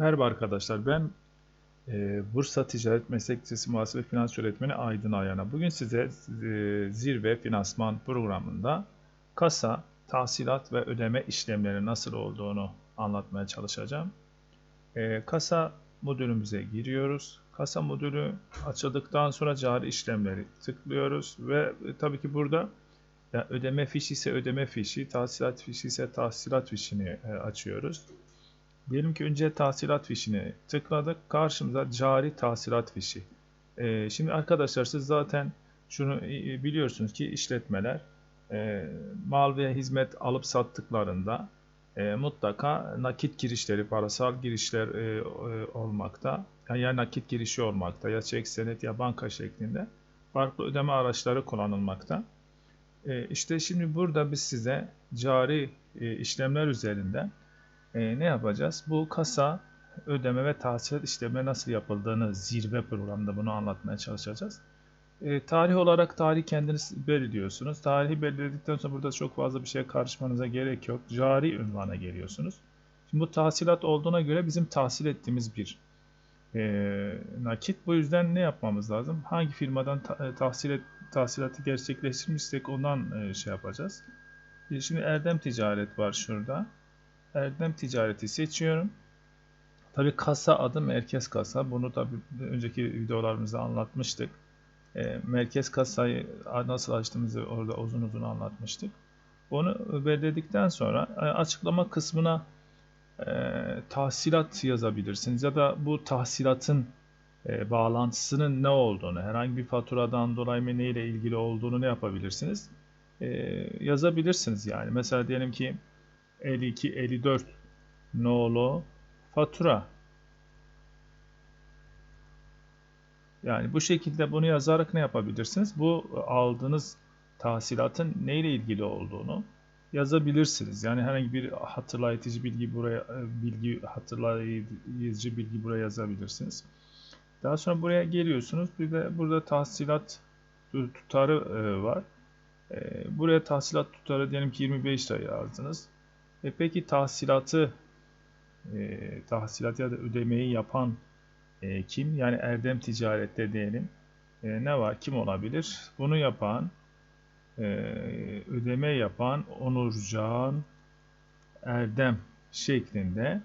Merhaba arkadaşlar ben e, Bursa Ticaret Meslek Lisesi Muhasebe Finans Öğretmeni Aydın Ayana. Bugün size e, zirve finansman programında kasa, tahsilat ve ödeme işlemleri nasıl olduğunu anlatmaya çalışacağım. E, kasa modülümüze giriyoruz. Kasa modülü açıldıktan sonra cari işlemleri tıklıyoruz ve e, tabii ki burada ya ödeme fişi ise ödeme fişi, tahsilat fişi ise tahsilat fişini e, açıyoruz. Diyelim ki önce tahsilat fişini tıkladık. Karşımıza cari tahsilat fişi. Ee, şimdi arkadaşlar siz zaten şunu biliyorsunuz ki işletmeler e, mal ve hizmet alıp sattıklarında e, mutlaka nakit girişleri, parasal girişler e, e, olmakta. Yani ya nakit girişi olmakta ya çek senet ya banka şeklinde farklı ödeme araçları kullanılmakta. E, işte şimdi burada biz size cari e, işlemler üzerinden e, ne yapacağız? Bu kasa ödeme ve tahsilat işlemi nasıl yapıldığını zirve programında bunu anlatmaya çalışacağız. E, tarih olarak tarih kendiniz belirliyorsunuz. Tarihi belirledikten sonra burada çok fazla bir şeye karışmanıza gerek yok. Cari ünvana geliyorsunuz. Şimdi bu tahsilat olduğuna göre bizim tahsil ettiğimiz bir e, nakit. Bu yüzden ne yapmamız lazım? Hangi firmadan ta, e, tahsil et, tahsilatı gerçekleştirmişsek ondan e, şey yapacağız. E, şimdi Erdem Ticaret var şurada. Erdem ticareti seçiyorum. Tabi kasa adı merkez kasa. Bunu da önceki videolarımızda anlatmıştık. E, merkez kasayı nasıl açtığımızı orada uzun uzun anlatmıştık. Onu belirledikten sonra e, açıklama kısmına e, tahsilat yazabilirsiniz ya da bu tahsilatın e, bağlantısının ne olduğunu, herhangi bir faturadan dolayı mı neyle ilgili olduğunu ne yapabilirsiniz? E, yazabilirsiniz yani. Mesela diyelim ki 52, 54 nolu fatura. Yani bu şekilde bunu yazarak ne yapabilirsiniz? Bu aldığınız tahsilatın neyle ilgili olduğunu yazabilirsiniz. Yani herhangi bir hatırlatıcı bilgi buraya bilgi hatırlayıcı bilgi buraya yazabilirsiniz. Daha sonra buraya geliyorsunuz. Bir de burada tahsilat tutarı e, var. E, buraya tahsilat tutarı diyelim ki 25 lira yazdınız. E peki tahsilatı e, tahsilat ya da ödemeyi yapan e, kim? Yani Erdem Ticaret'te diyelim. E, ne var? Kim olabilir? Bunu yapan e, ödeme yapan Onurcan Erdem şeklinde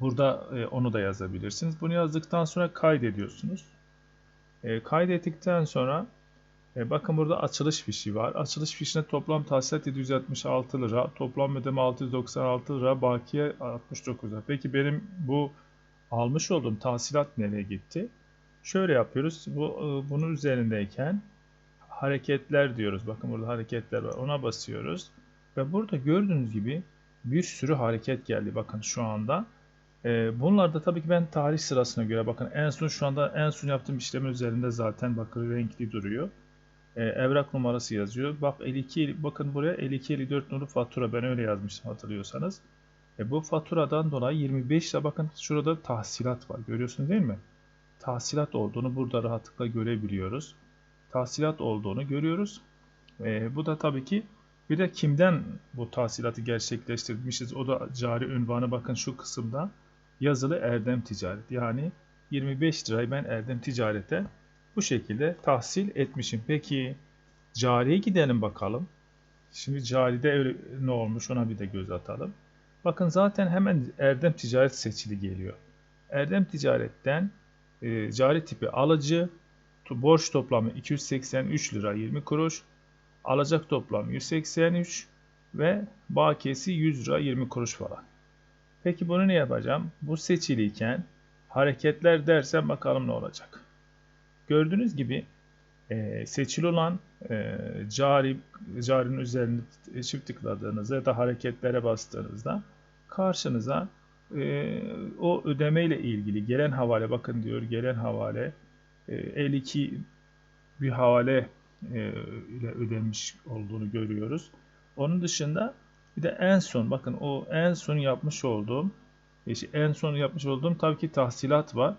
burada e, onu da yazabilirsiniz. Bunu yazdıktan sonra kaydediyorsunuz. E, kaydettikten sonra e, bakın burada açılış fişi var. Açılış fişine toplam tahsilat 766 lira, toplam ödeme 696 lira, bakiye 69 lira. Peki benim bu almış olduğum tahsilat nereye gitti? Şöyle yapıyoruz. Bu e, bunun üzerindeyken hareketler diyoruz. Bakın burada hareketler var. Ona basıyoruz. Ve burada gördüğünüz gibi bir sürü hareket geldi. Bakın şu anda. E, bunlar da tabii ki ben tarih sırasına göre bakın en son şu anda en son yaptığım işlemin üzerinde zaten bakın renkli duruyor e, evrak numarası yazıyor. Bak 52 bakın buraya 52 54 nolu fatura ben öyle yazmıştım hatırlıyorsanız. E, bu faturadan dolayı 25 lira bakın şurada tahsilat var. Görüyorsunuz değil mi? Tahsilat olduğunu burada rahatlıkla görebiliyoruz. Tahsilat olduğunu görüyoruz. E, bu da tabii ki bir de kimden bu tahsilatı gerçekleştirmişiz? O da cari ünvanı bakın şu kısımda yazılı Erdem Ticaret. Yani 25 lirayı ben Erdem Ticaret'e bu şekilde tahsil etmişim. Peki cariye gidelim bakalım. Şimdi caride öyle ne olmuş ona bir de göz atalım. Bakın zaten hemen Erdem Ticaret seçili geliyor. Erdem Ticaret'ten e, cari tipi alıcı, borç toplamı 283 lira 20 kuruş, alacak toplam 183 ve bakiyesi 100 lira 20 kuruş falan. Peki bunu ne yapacağım? Bu seçiliyken hareketler dersen bakalım ne olacak. Gördüğünüz gibi e, seçili olan e, cari carinin üzerine çift tıkladığınızda ya da hareketlere bastığınızda karşınıza e, o ödeme ile ilgili gelen havale bakın diyor gelen havale e, 52 bir havale e, ile ödenmiş olduğunu görüyoruz. Onun dışında bir de en son bakın o en son yapmış olduğum en son yapmış olduğum tabii ki tahsilat var.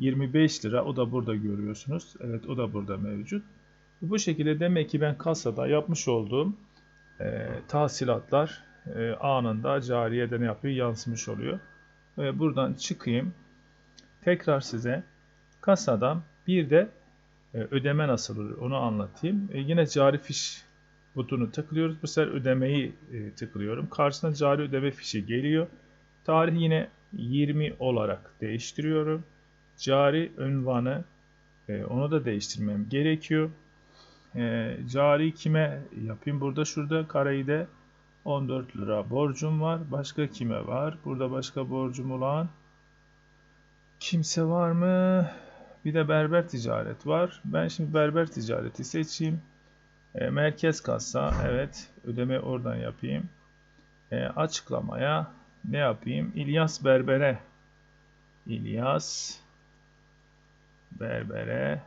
25 lira. O da burada görüyorsunuz. Evet o da burada mevcut. Bu şekilde demek ki ben kasada yapmış olduğum e, tahsilatlar e, anında cariyede ne yapıyor? Yansımış oluyor. e, buradan çıkayım. Tekrar size kasadan bir de e, ödeme nasıl olur onu anlatayım. E, yine cari fiş butonu tıklıyoruz. Bu sefer ödemeyi e, tıklıyorum. Karşısına cari ödeme fişi geliyor. Tarih yine 20 olarak değiştiriyorum. Cari ünvanı e, onu da değiştirmem gerekiyor. E, cari kime yapayım? Burada şurada kareyi 14 lira borcum var. Başka kime var? Burada başka borcum olan kimse var mı? Bir de berber ticaret var. Ben şimdi berber ticareti seçeyim. E, merkez kasa. Evet. Ödeme oradan yapayım. E, açıklamaya ne yapayım? İlyas Berber'e İlyas Berber'e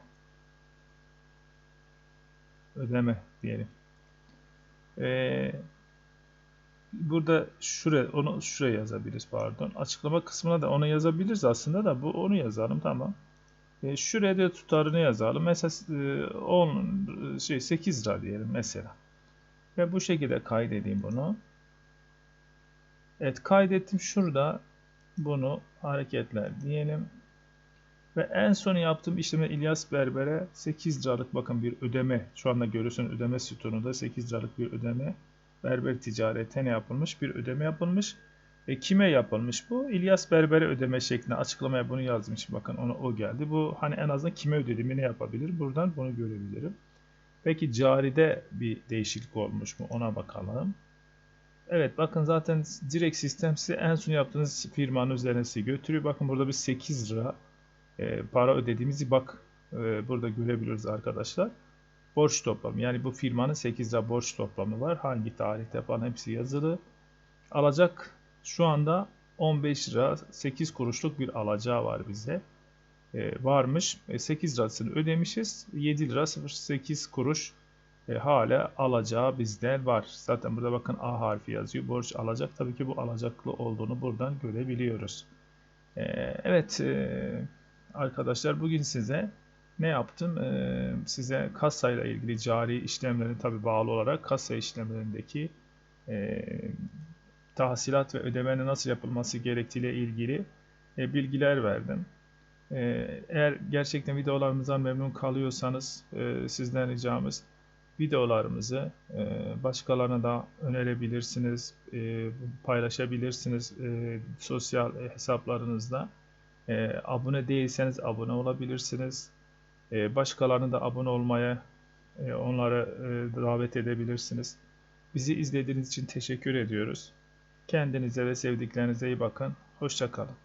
ödeme diyelim. Ee, burada şuraya onu şuraya yazabiliriz pardon. Açıklama kısmına da onu yazabiliriz aslında da bu onu yazalım tamam. Ee, şuraya da tutarını yazalım. Mesela e, 10 şey 8 lira diyelim mesela. Ve bu şekilde kaydedeyim bunu. Evet kaydettim şurada bunu hareketler diyelim. Ve en son yaptığım işlemi İlyas Berber'e 8 liralık bakın bir ödeme. Şu anda görüyorsun ödeme sütununda 8 liralık bir ödeme. Berber ticarete ne yapılmış? Bir ödeme yapılmış. E, kime yapılmış bu? İlyas Berber'e ödeme şeklinde açıklamaya bunu yazmış. Bakın ona o geldi. Bu hani en azından kime ödediğimi ne yapabilir? Buradan bunu görebilirim. Peki caride bir değişiklik olmuş mu? Ona bakalım. Evet bakın zaten direkt sistem size en son yaptığınız firmanın üzerine sizi götürüyor. Bakın burada bir 8 lira e, para ödediğimizi bak e, burada görebiliyoruz arkadaşlar. Borç toplamı yani bu firmanın 8 lira borç toplamı var. Hangi tarihte falan hepsi yazılı. Alacak şu anda 15 lira 8 kuruşluk bir alacağı var bize. E, varmış. E, 8 lirasını ödemişiz. 7 lira 08 kuruş e, hala alacağı bizden var. Zaten burada bakın A harfi yazıyor. Borç alacak. Tabii ki bu alacaklı olduğunu buradan görebiliyoruz. E, evet e, arkadaşlar bugün size ne yaptım? E, size kasayla ilgili cari işlemlerin tabi bağlı olarak kasa işlemlerindeki e, tahsilat ve ödemenin nasıl yapılması gerektiğiyle ilgili e, bilgiler verdim. E, eğer gerçekten videolarımızdan memnun kalıyorsanız e, sizden ricamız videolarımızı e, başkalarına da önerebilirsiniz, e, paylaşabilirsiniz e, sosyal hesaplarınızda. Abone değilseniz abone olabilirsiniz. Başkalarını da abone olmaya onlara davet edebilirsiniz. Bizi izlediğiniz için teşekkür ediyoruz. Kendinize ve sevdiklerinize iyi bakın. Hoşçakalın.